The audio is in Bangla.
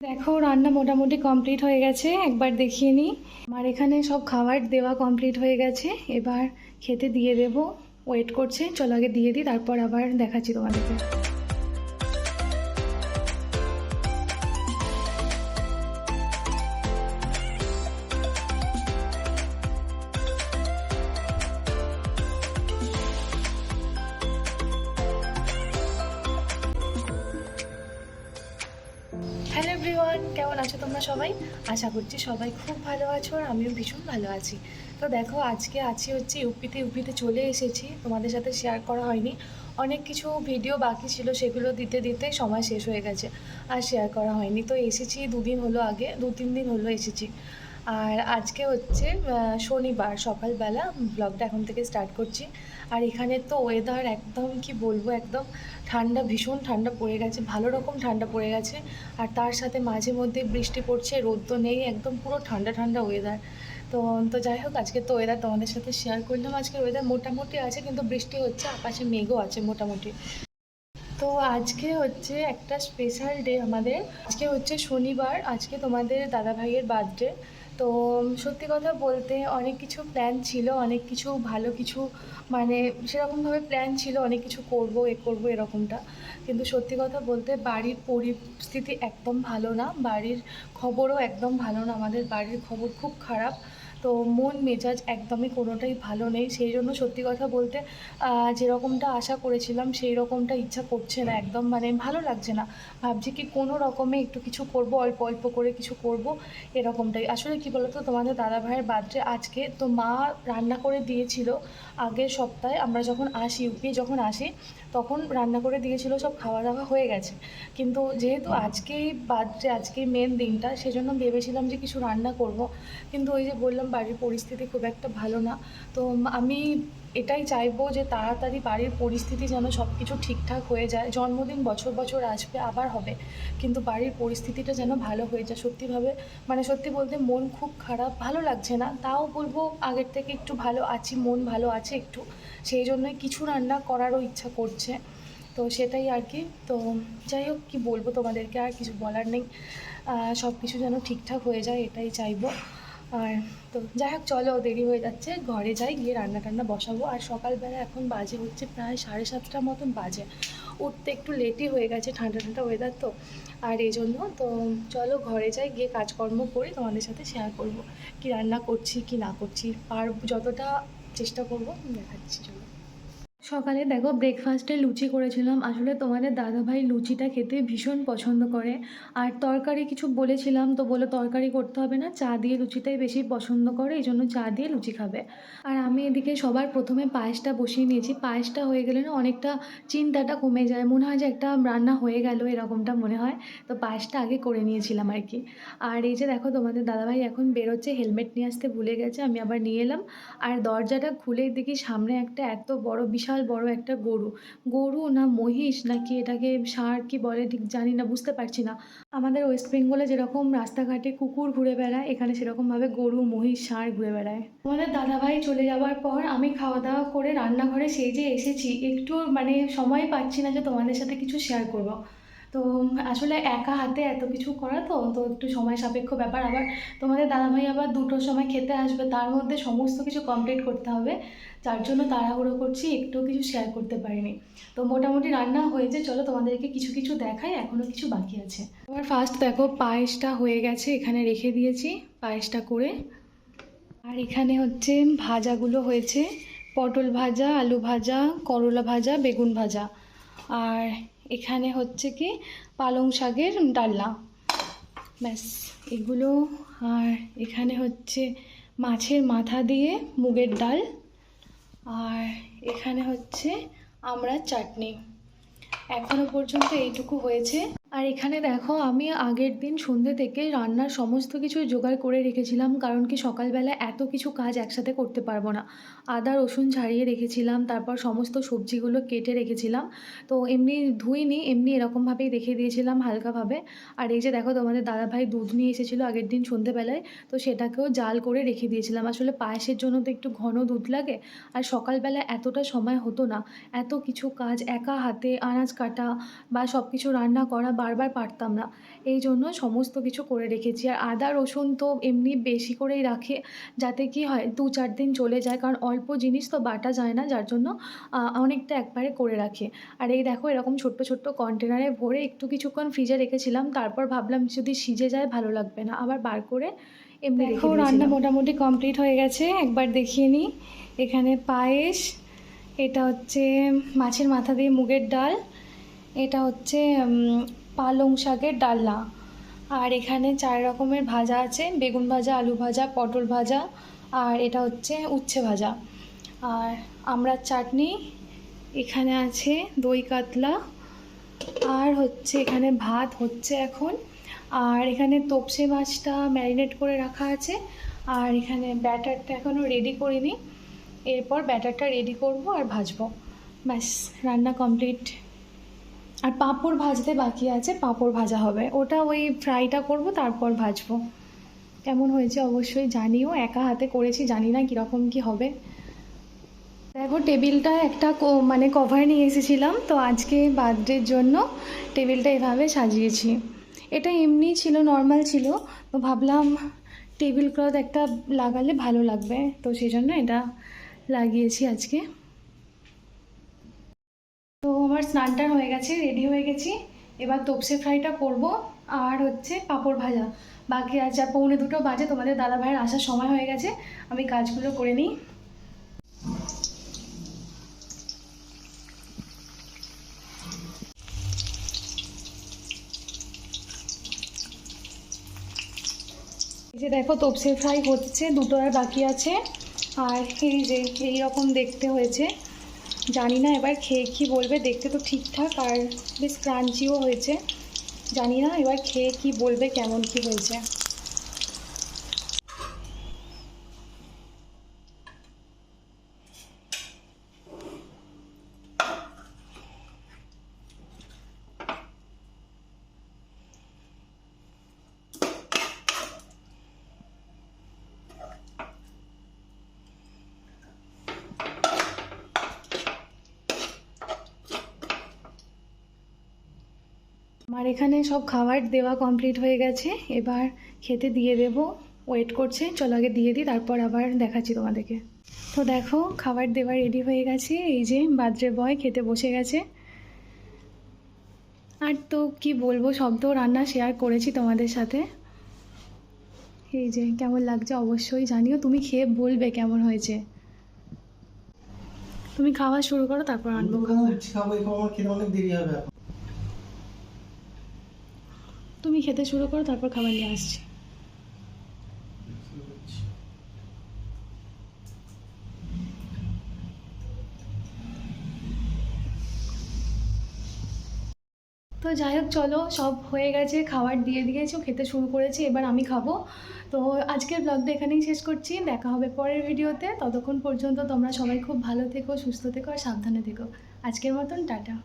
দেখো, রান্না মোটামুটি কমপ্লিট হয়ে গেছে। একবার দেখিয়ে নিই। আমার এখানে সব খাবার দেওয়া কমপ্লিট হয়ে গেছে। এবার খেতে দিয়ে দেবো। ওয়েট করছে, চলো আগে দিয়ে দিই, তারপর আবার দেখাচ্ছি তোমাদেরকে। এভরিওয়ান, কেমন আছো তোমরা সবাই? আশা করছি সবাই খুব ভালো আছো আর আমিও ভীষণ ভালো আছি। তো দেখো, আজকে আছি হচ্ছে ইউপিতে। ইউপিতে চলে এসেছি, তোমাদের সাথে শেয়ার করা হয়নি। অনেক কিছু ভিডিও বাকি ছিল, সেগুলো দিতে দিতে সময় শেষ হয়ে গেছে, আর শেয়ার করা হয়নি। তো এসেছি দুদিন হলো আগে দু তিন দিন হলো এসেছি। আর আজকে হচ্ছে শনিবার, সকালবেলা ব্লগটা এখন থেকে স্টার্ট করছি। আর এখানে তো ওয়েদার একদম কি বলব, একদম ঠান্ডা, ভীষণ ঠান্ডা পড়ে গেছে, ভালো রকম ঠান্ডা পড়ে গেছে। আর তার সাথে মাঝে মধ্যে বৃষ্টি পড়ছে, রোদ তো নেই, একদম পুরো ঠান্ডা ঠান্ডা ওয়েদার তো তো যাই হোক, আজকে তো ওয়েদার তোমাদের সাথে শেয়ার করলাম। আজকে ওয়েদার মোটামুটি আছে, কিন্তু বৃষ্টি হচ্ছে, আকাশে মেঘও আছে মোটামুটি। তো আজকে হচ্ছে একটা স্পেশাল ডে আমাদের। আজকে হচ্ছে শনিবার, আজকে তোমাদের দাদা ভাইয়ের বার্থডে তো সত্যি কথা বলতে অনেক কিছু প্ল্যান ছিল, অনেক কিছু ভালো কিছু মানে সেরকমভাবে প্ল্যান ছিল, অনেক কিছু করব, এ করব এরকমটা। কিন্তু সত্যি কথা বলতে বাড়ির পরিস্থিতি একদম ভালো না, বাড়ির খবরও একদম ভালো না, আমাদের বাড়ির খবর খুব খারাপ। তো মন, মেজাজ একদমই কোনোটাই ভালো নেই। সেই জন্য সত্যি কথা বলতে যেরকমটা আশা করেছিলাম, সেই রকমটা ইচ্ছা করছে না একদম। মানে ভালো লাগছে না। ভাবছি কি কোনো রকমে একটু কিছু করব, অল্প অল্প করে কিছু করব, এরকমটাই। আসলে কি বলতো, তোমাদের দাদা ভাইয়ের বার্থডে আজকে, তো মা রান্না করে দিয়েছিল আগের সপ্তাহে। আমরা যখন আসি ইউপি যখন আসি, তখন রান্না করে দিয়েছিল, সব খাওয়া দাওয়া হয়ে গেছে। কিন্তু যেহেতু আজকেই বার্থডে, আজকেই মেন দিনটা, সেজন্য ভেবেছিলাম যে কিছু রান্না করব। কিন্তু ওই যে বললাম বাড়ির পরিস্থিতি খুব একটা ভালো না। তো আমি এটাই চাইব যে তাড়াতাড়ি বাড়ির পরিস্থিতি যেন সব কিছু ঠিকঠাক হয়ে যায়। জন্মদিন বছর বছর আসবে, আবার হবে। কিন্তু বাড়ির পরিস্থিতিটা যেন ভালো হয়ে যায়। সত্যিভাবে মানে সত্যি বলতে মন খুব খারাপ। ভালো লাগছে না। তাও বলব আগের থেকে একটু ভালো আছি, মন ভালো আছে একটু। সেই জন্যই কিছু রান্না করারও ইচ্ছা করছে। তো সেটাই আর কি। তো যাই হোক, কী বলব তোমাদেরকে? আর কিছু বলার নেই। সব কিছু যেন ঠিকঠাক হয়ে যায়, এটাই চাইব। আর তো যাই হোক, চলো, দেরি হয়ে যাচ্ছে। ঘরে যাই, গিয়ে রান্না টান্না বসাবো। আর সকালবেলা এখন বাজে হচ্ছে প্রায় সাড়ে সাতটার মতন বাজে। উঠতে একটু লেটই হয়ে গেছে, ঠান্ডা ঠান্ডা ওয়েদার তো। আর এই জন্য তো চলো, ঘরে যাই, গিয়ে কাজকর্ম করে, তোমাদের সাথে শেয়ার করব। কি রান্না করছি, কি না করছি, আর যতটা চেষ্টা করব, দেখাচ্ছি, চলো। সকালে দেখো ব্রেকফাস্টে লুচি করেছিলাম। আসলে তোমাদের দাদাভাই লুচিটা খেতে ভীষণ পছন্দ করে। আর তরকারি কিছু বলেছিলাম, তো বলে তরকারি করতে হবে না, চা দিয়ে লুচিটাই বেশি পছন্দ করে, এই জন্য চা দিয়ে লুচি খাবে। আর আমি এদিকে সবার প্রথমে পায়েসটা বসিয়ে নিয়েছি। পায়েসটা হয়ে গেলে না অনেকটা চিন্তাটা কমে যায়, মনে হয় যে একটা রান্না হয়ে গেল, এরকমটা মনে হয়। তো পায়েসটা আগে করে নিয়েছিলাম আর কি। আর এই যে দেখো তোমাদের দাদাভাই এখন বেরোচ্ছে, হেলমেট নিয়ে আসতে ভুলে গেছে, আমি আবার নিয়ে এলাম। আর দরজাটা খুলে দেখি সামনে একটা এত বড় বিশাল বড় একটা গরু। গরু না মহিষ নাকি এটাকে ষাঁড় কি বলে ঠিক জানি না, বুঝতে পারছি না। আমাদের ওয়েস্ট বেঙ্গলে যেরকম রাস্তাঘাটে কুকুর ঘুরে বেড়ায়, এখানে সেরকমভাবে গরু, মহিষ ষাঁড় ঘুরে বেড়ায়। আমাদের দাদাভাই চলে যাওয়ার পর আমি খাওয়া দাওয়া করে রান্নাঘরে সেই যে এসেছি। একটু মানে সময় পাচ্ছি না যে তোমাদের সাথে কিছু শেয়ার করব। তো আসলে একা হাতে এত কিছু করা তো তো একটু সময় সাপেক্ষ ব্যাপার। আবার তোমাদের দাদাভাই আবার দুটোর সময় খেতে আসবে, তার মধ্যে সমস্ত কিছু কমপ্লিট করতে হবে। যার জন্য তাড়াহুড়ো করছি, একটু কিছু শেয়ার করতে পারিনি। তো মোটামুটি রান্না হয়েছে, চলো তোমাদেরকে কিছু কিছু দেখাই এখনও কিছু বাকি আছে। এবার ফার্স্ট দেখো পায়েসটা হয়ে গেছে, এখানে রেখে দিয়েছি পায়েসটা করে। আর এখানে হচ্ছে ভাজাগুলো হয়েছে, পটল ভাজা, আলু ভাজা, করলা ভাজা, বেগুন ভাজা। আর এখানে হচ্ছে কি পালং শাকের ডালনা। ব্যাস, এগুলো আর এখানে হচ্ছে মাছের মাথা দিয়ে মুগের ডাল। আর এখানে হচ্ছে আমরা চাটনি। এখনও পর্যন্ত এইটুকু হয়েছে। আর এখানে দেখো, আমি আগের দিন সন্ধ্যে থেকে রান্নার সমস্ত কিছু জোগাড় করে রেখেছিলাম, কারণ কি সকালবেলা এত কিছু কাজ একসাথে করতে পারব না। আদা, রসুন ছাড়িয়ে রেখেছিলাম, তারপর সমস্ত সবজিগুলো কেটে রেখেছিলাম। তো এমনি ধুইনি, এমনি এরকমভাবেই রেখে দিয়েছিলাম হালকাভাবে। আর এই যে দেখো, তোমাদের দাদাভাই দুধ নিয়ে এসেছিল আগের দিন সন্ধ্যেবেলায় তো সেটাকেও জাল করে রেখে দিয়েছিলাম। আসলে পায়েসের জন্য তো একটু ঘন দুধ লাগে, আর সকালবেলা এতটা সময় হতো না। এত কিছু কাজ, একা হাতে আনাজ কাটা বা সব কিছু রান্না করা বারবার পারতাম না। এই জন্য সমস্ত কিছু করে রেখেছি। আর আদা রসুন তো এমনি বেশি করেই রাখে। যাতে কি হয় দু চার দিন চলে যায়। কারণ অল্প জিনিস তো বাটা যায় না যার জন্য অনেকটা একবারে করে রাখে। আর এই দেখো এরকম ছোট্ট ছোট্ট কন্টেনারে ভরে একটু কিছুক্ষণ ফ্রিজে রেখেছিলাম। তারপর ভাবলাম যদি সিজে যায় ভালো লাগবে না। আবার বার করে এমনি দেখো রান্না মোটামুটি কমপ্লিট হয়ে গেছে। একবার দেখিয়ে নিই। এখানে পায়েস এটা হচ্ছে মাছের মাথা দিয়ে মুগের ডাল এটা হচ্ছে পালং শাকের ডালনা। আর এখানে চার রকমের ভাজা আছে, বেগুন ভাজা, আলু ভাজা, পটল ভাজা, আর এটা হচ্ছে উচ্ছে ভাজা। আর আমড়ার চাটনি, এখানে আছে দই কাতলা, আর হচ্ছে এখানে ভাত হচ্ছে এখন। আর এখানে তোপসে মাছটা ম্যারিনেট করে রাখা আছে। আর এখানে ব্যাটারটা এখনও রেডি করিনি। এরপর ব্যাটারটা রেডি করব আর ভাজবো। ব্যাস, রান্না কমপ্লিট। আর পাঁপড় ভাজতে বাকি আছে, পাঁপড় ভাজা হবে। ওটা ওই ফ্রাইটা করব, তারপর ভাজবো। কেমন হয়েছে অবশ্যই জানিও। একা হাতে করেছি, জানি না কীরকম কি হবে। দেখো, টেবিলটা একটা মানে কভার নিয়ে এসেছিলাম, তো আজকে বার্থডের জন্য টেবিলটা এভাবে সাজিয়েছি। এটা এমনি ছিল নর্মাল ছিল, তো ভাবলাম টেবিল ক্লথ একটা লাগালে ভালো লাগবে, তো সেই জন্য এটা লাগিয়েছি আজকে। তো আমার স্নান টান হয়ে গেছে রেডি হয়ে গেছি। এবার তোপসে ফ্রাইটা করব আর হচ্ছে পাঁপড় ভাজা। বাকি আছে যা পৌনে দুটো বাজে, তোমাদের দাদা ভাইয়ের আসার সময় হয়ে গেছে। আমি কাজগুলো করে নিই। যে দেখো তোপসে ফ্রাই হচ্ছে, দুটো আর বাকি আছে। আর এই যে এই রকম দেখতে হয়েছে। জানি না এবার খেয়ে কী বলবে, দেখতে তো ঠিকঠাক আর বেশ ক্রাঞ্চিও হয়েছে। জানি না এবার খেয়ে কী বলবে, কেমন কী হয়েছে। আমার এখানে সব খাবার দেওয়া কমপ্লিট হয়ে গেছে। এবার খেতে দিয়ে দেব। ওয়েট করছে। চলো আগে দিয়ে দিই, তারপর আবার দেখাচ্ছি তোমাদেরকে। তো দেখো, খাবার দেওয়া রেডি হয়ে গেছে। এই যে বার্থডে বয় খেতে বসে গেছে। আর তো কি বলব, সব তো রান্না শেয়ার করেছি তোমাদের সাথে। এই যে কেমন লাগছে অবশ্যই জানিও। তুমি খেয়ে বলবে কেমন হয়েছে। তুমি খাওয়া শুরু করো, তারপর আনব খাবার। খাব খেতে অনেক দেরি হবে এখন। তুমি খেতে শুরু করো, তারপর খাবার নিয়ে আসছি। তো যাই হোক, চলো, সব হয়ে গেছে, খাবার দিয়ে দিয়েছ, খেতে শুরু করেছি, এবার আমি খাব। তো আজকের ব্লগটা এখানেই শেষ করছি, দেখা হবে পরের ভিডিওতে। ততক্ষণ পর্যন্ত তোমরা সবাই খুব ভালো থেকো, সুস্থ থেকো আর সাবধানে থেকো। আজকের মতন, টাটা।